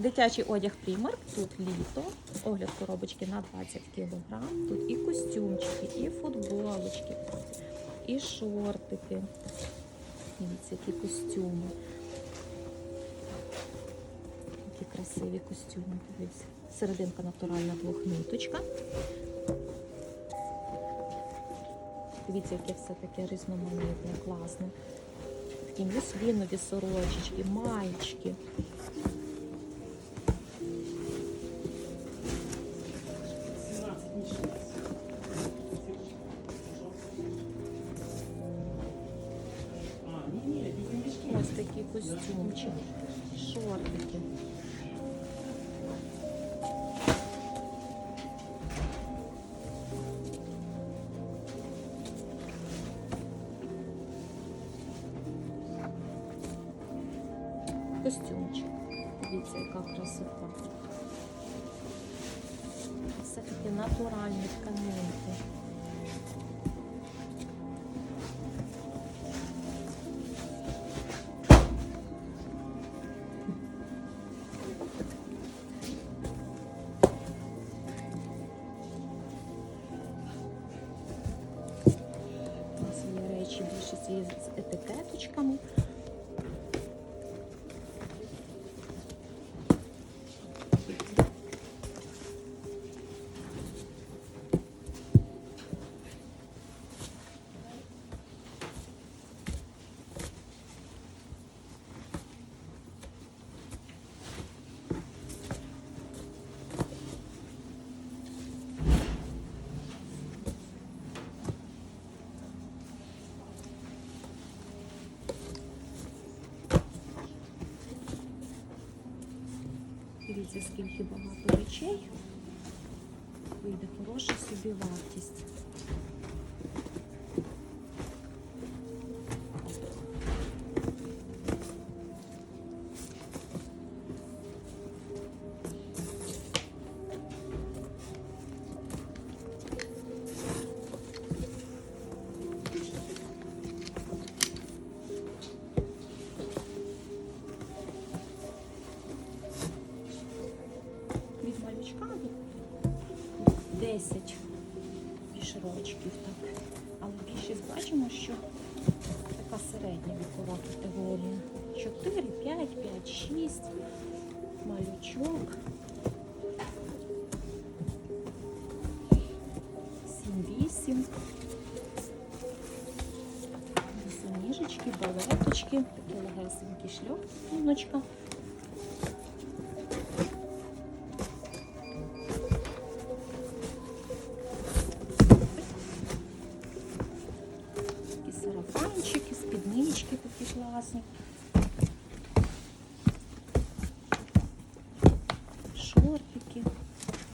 Дитячий одяг Primark, тут літо, огляд коробочки на 20 кг. Тут і костюмчики, і футболочки, і шортики. Дивіться, які костюми. Які красиві костюми. Дивіться. Серединка натуральна двохниточка. Дивіться, яке все таке різноманітне, класне. Такі мюслінові сорочечки, маєчки. Такий костюмчик, шортики. Костюмчик. Дивіться, яка красота. Все таки натуральні тканинки. Є з етикеточками. Дивіться, скільки багато речей. Вийде хороша собі вартість. 10 більше рочків. Так. Але більшість бачимо, що така середня вікова категорія. 4, 5, 5, 6, малючок. 7, 8. Босоніжечки, балеточки, такі легесенькі шльопночка. 没关系。